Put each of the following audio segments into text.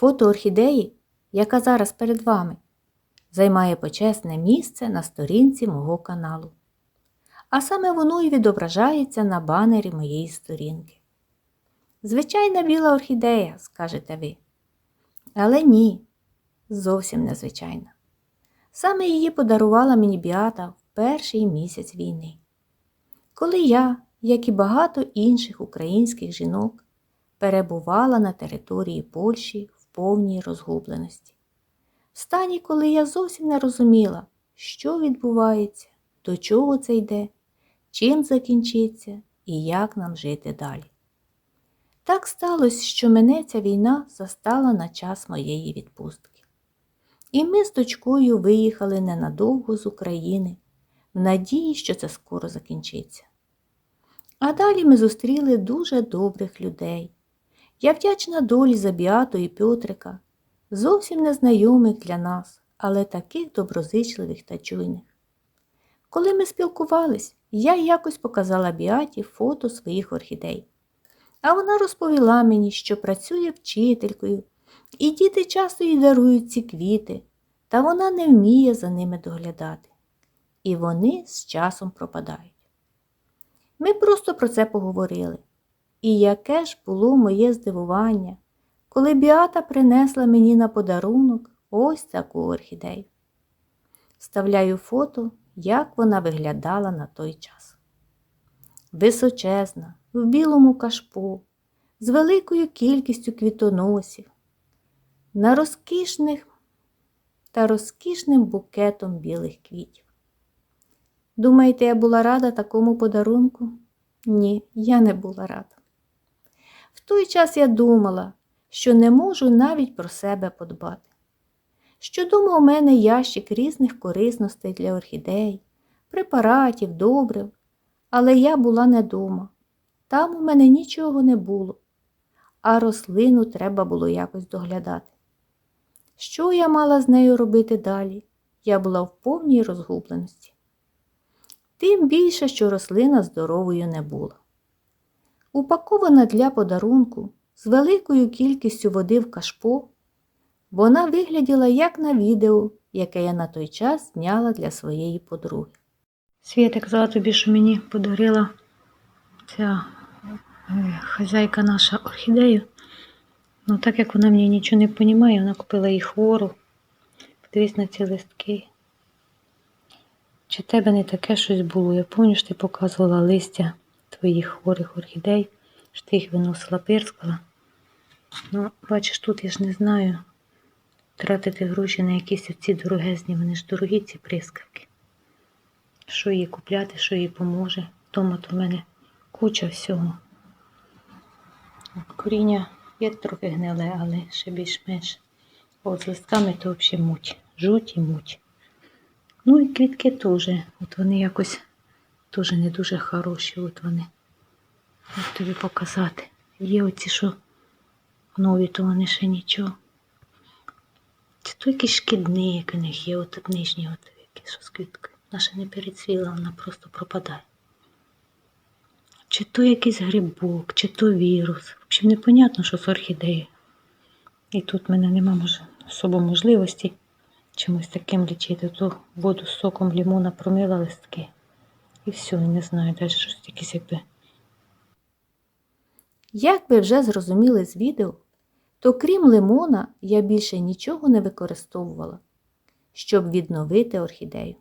Фото орхідеї, яка зараз перед вами, займає почесне місце на сторінці мого каналу. А саме воно і відображається на банері моєї сторінки. Звичайна біла орхідея, скажете ви. Але ні, зовсім незвичайна. Саме її подарувала мені Біата в перший місяць війни. Коли я, як і багато інших українських жінок, перебувала на території Польщі повній розгубленості. В стані, коли я зовсім не розуміла, що відбувається, до чого це йде, чим закінчиться і як нам жити далі. Так сталося, що мене ця війна застала на час моєї відпустки. І ми з дочкою виїхали ненадовго з України, в надії, що це скоро закінчиться. А далі ми зустріли дуже добрих людей. Я вдячна долі за Біату і Пьотрика, зовсім незнайомих для нас, але таких доброзичливих та чуйних. Коли ми спілкувались, я якось показала Біаті фото своїх орхідей. А вона розповіла мені, що працює вчителькою, і діти часто їй дарують ці квіти, та вона не вміє за ними доглядати. І вони з часом пропадають. Ми просто про це поговорили. І яке ж було моє здивування, коли Біата принесла мені на подарунок ось таку орхідею. Вставляю фото, як вона виглядала на той час. Височезна, в білому кашпо, з великою кількістю квітоносів, на розкішних та розкішним букетом білих квітів. Думаєте, я була рада такому подарунку? Ні, я не була рада. В той час я думала, що не можу навіть про себе подбати. Що дома у мене ящик різних корисностей для орхідей, препаратів, добрив, але я була не дома. Там у мене нічого не було, а рослину треба було якось доглядати. Що я мала з нею робити далі? Я була в повній розгубленості. Тим більше, що рослина здоровою не була. Упакована для подарунку з великою кількістю води в кашпо, вона вигляділа як на відео, яке я на той час зняла для своєї подруги. Свята казала тобі, що мені подарила ця е, хазяйка наша орхідею. Ну, так як вона мені нічого не розуміє, вона купила їй хвору. Подивись на ці листки. Чи тебе не таке щось було? Я пам'ятаю, що ти показувала листя твоїх хворих орхідей, що ти їх виносила, пирскала. Ну, бачиш, тут я ж не знаю. Тратити гроші на якісь оці дорогезні, вони ж дорогі ці прискавки. Що їй купляти, що їй поможе. Дома то в мене куча всього. Коріння є трохи гниле, але ще більш-менш. От з листками то взагалі муть. Жуть і муть. Ну і квітки теж. От вони якось теж не дуже хороші. От вони. Як тобі показати. Є оці, що нові, то вони ще нічого. Це то якісь шкідник у них є, от нижні, от які що з квіткою. Ще не перецвіла, вона просто пропадає. Чи то якийсь грибок, чи то вірус. В общем, непонятно, що з орхідеї. І тут в мене нема може, особо можливості чимось таким лічити. То воду з соком лимона промила листки. І все, не знаю, далі щось якесь якби. Як ви вже зрозуміли з відео, то крім лимона я більше нічого не використовувала, щоб відновити орхідею.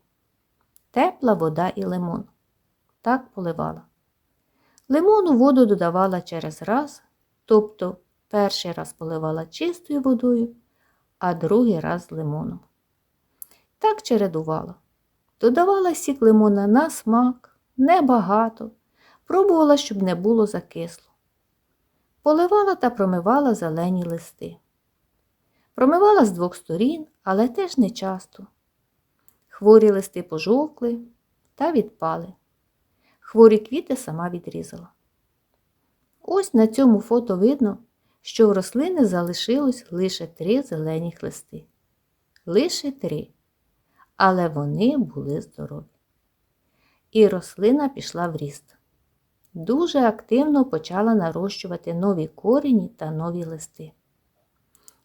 Тепла вода і лимон. Так поливала. Лимону воду додавала через раз, тобто перший раз поливала чистою водою, а другий раз лимоном. Так чередувала. Додавала сік лимона на смак, небагато, пробувала, щоб не було закисло. Поливала та промивала зелені листи. Промивала з двох сторін, але теж не часто. Хворі листи пожовкли та відпали. Хворі квіти сама відрізала. Ось на цьому фото видно, що в рослини залишилось лише три зелених листи. Лише три. Але вони були здорові. І рослина пішла в ріст. Дуже активно почала нарощувати нові корені та нові листи.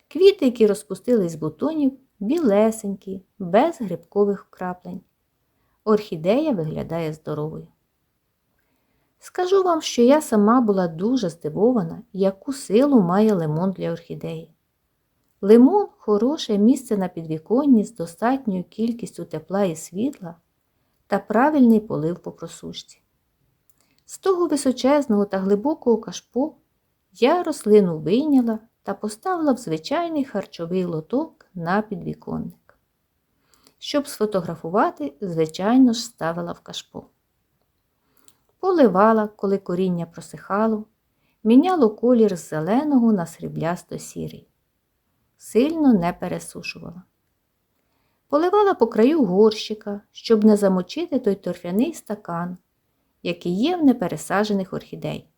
Квіти, які розпустились з бутонів, білесенькі, без грибкових вкраплень. Орхідея виглядає здоровою. Скажу вам, що я сама була дуже здивована, яку силу має лимон для орхідеї. Лимон хороше місце на підвіконні з достатньою кількістю тепла і світла та правильний полив по просушці. З того височезного та глибокого кашпо я рослину вийняла та поставила в звичайний харчовий лоток на підвіконник. Щоб сфотографувати, звичайно ж ставила в кашпо. Поливала, коли коріння просихало, міняло колір з зеленого на сріблясто-сірий. Сильно не пересушувала. Поливала по краю горщика, щоб не замочити той торфяний стакан, який є в непересаджених орхідей.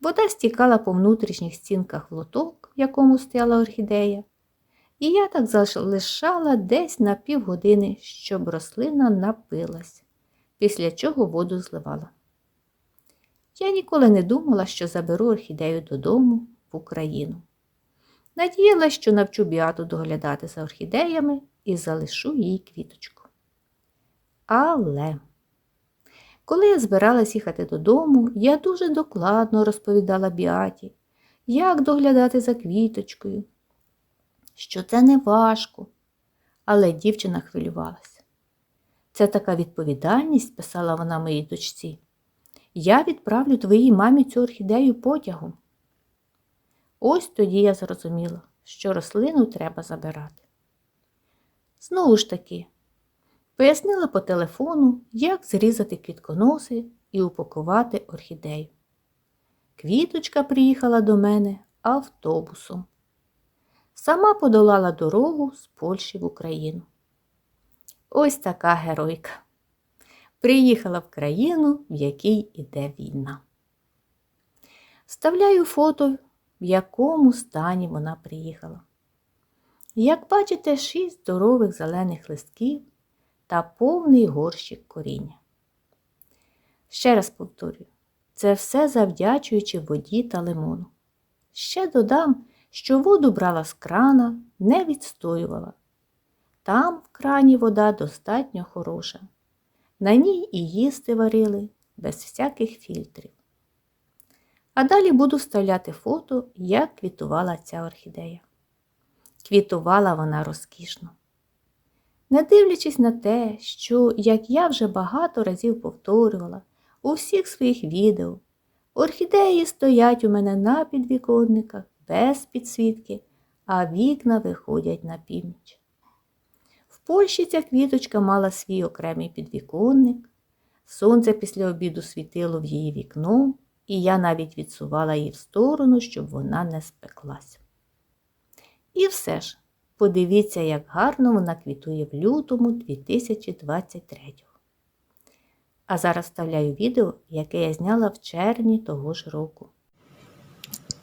Вода стікала по внутрішніх стінках в лоток, в якому стояла орхідея, і я так залишала десь на півгодини, щоб рослина напилась, після чого воду зливала. Я ніколи не думала, що заберу орхідею додому в Україну. Надіялась, що навчу біату доглядати за орхідеями і залишу їй квіточку. Але коли я збиралась їхати додому, я дуже докладно розповідала Біаті, як доглядати за квіточкою, що це не важко. Але дівчина хвилювалася. Це така відповідальність, писала вона моїй дочці. Я відправлю твоїй мамі цю орхідею потягом. Ось тоді я зрозуміла, що рослину треба забирати. Знову ж таки, пояснила по телефону, як зрізати квітконоси і упакувати орхідею. Квіточка приїхала до мене автобусом. Сама подолала дорогу з Польщі в Україну. Ось така геройка. Приїхала в країну, в якій іде війна. Вставляю фото, в якому стані вона приїхала. Як бачите, шість здорових зелених листків та повний горщик коріння. Ще раз повторюю, це все завдячуючи воді та лимону. Ще додам, що воду брала з крана, не відстоювала. Там в крані вода достатньо хороша. На ній і їсти варили без всяких фільтрів. А далі буду вставляти фото, як квітувала ця орхідея. Квітувала вона розкішно. Не дивлячись на те, що, як я вже багато разів повторювала у всіх своїх відео, орхідеї стоять у мене на підвіконниках без підсвітки, а вікна виходять на північ. В Польщі ця квіточка мала свій окремий підвіконник, сонце після обіду світило в її вікно, і я навіть відсувала її в сторону, щоб вона не спеклась. І все ж, подивіться, як гарно вона квітує в лютому 2023. А зараз вставляю відео, яке я зняла в червні того ж року.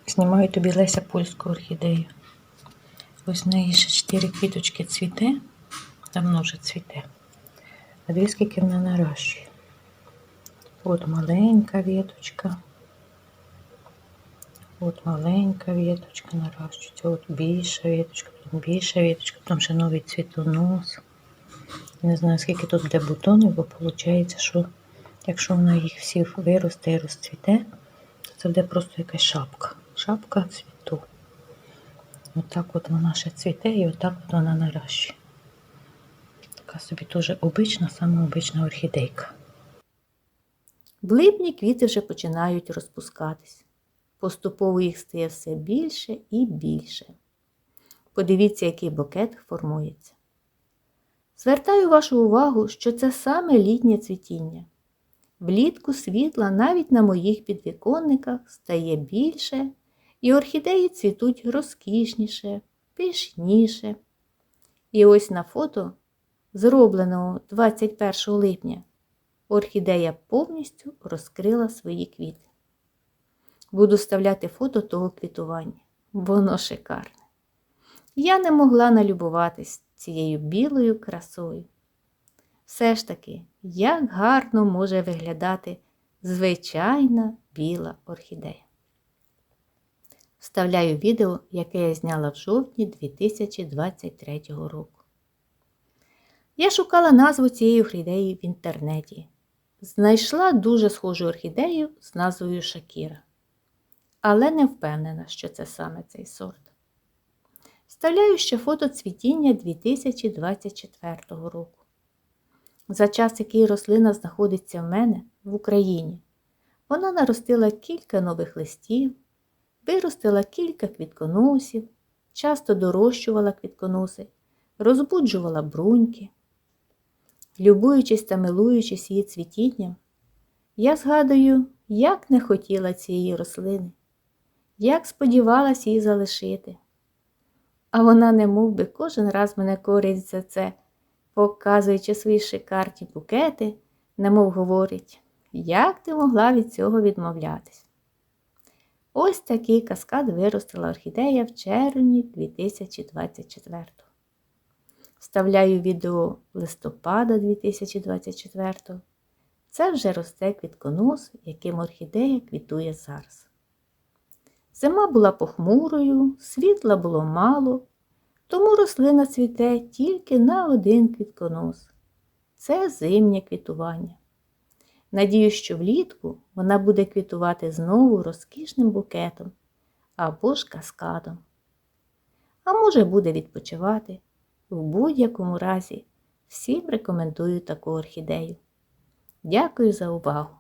Знімаю тобі Леся польську орхідею. Ось в неї ще чотири квіточки цвіте, давно вже цвіте. А дві скільки вона нарощує. От маленька віточка. От маленька віточка нарощується, от більша віточка, потім більша віточка, потім ще новий цвітонос. Не знаю, скільки тут буде бутонів, бо виходить, що якщо вона їх всіх виросте і розцвіте, то це буде просто якась шапка. Шапка цвіту. Отак от вона ще цвіте і отак от вона нарощує. Така собі дуже обична, саме обична орхідейка. В липні квіти вже починають розпускатись. Поступово їх стає все більше і більше. Подивіться, який букет формується. Звертаю вашу увагу, що це саме літнє цвітіння. Влітку світла навіть на моїх підвіконниках стає більше, і орхідеї цвітуть розкішніше, пишніше. І ось на фото, зробленому 21 липня, орхідея повністю розкрила свої квіти. Буду вставляти фото того квітування. Воно шикарне. Я не могла налюбуватись цією білою красою. Все ж таки, як гарно може виглядати звичайна біла орхідея. Вставляю відео, яке я зняла в жовтні 2023 року. Я шукала назву цієї орхідеї в інтернеті. Знайшла дуже схожу орхідею з назвою Шакіра, але не впевнена, що це саме цей сорт. Вставляю ще фото цвітіння 2024 року. За час, який рослина знаходиться в мене в Україні, вона наростила кілька нових листів, виростила кілька квітконосів, часто дорощувала квітконоси, розбуджувала бруньки. Любуючись та милуючись її цвітінням, я згадую, як не хотіла цієї рослини, як сподівалась її залишити. А вона не мов би кожен раз мене корить за це, показуючи свої шикарні букети, немов говорить, як ти могла від цього відмовлятись. Ось такий каскад виростила орхідея в червні 2024 Вставляю відео листопада 2024 Це вже росте квітконос, яким орхідея квітує зараз. Зима була похмурою, світла було мало, тому рослина цвіте тільки на один квітконос. Це зимнє квітування. Надію, що влітку вона буде квітувати знову розкішним букетом або ж каскадом. А може буде відпочивати. В будь-якому разі всім рекомендую таку орхідею. Дякую за увагу!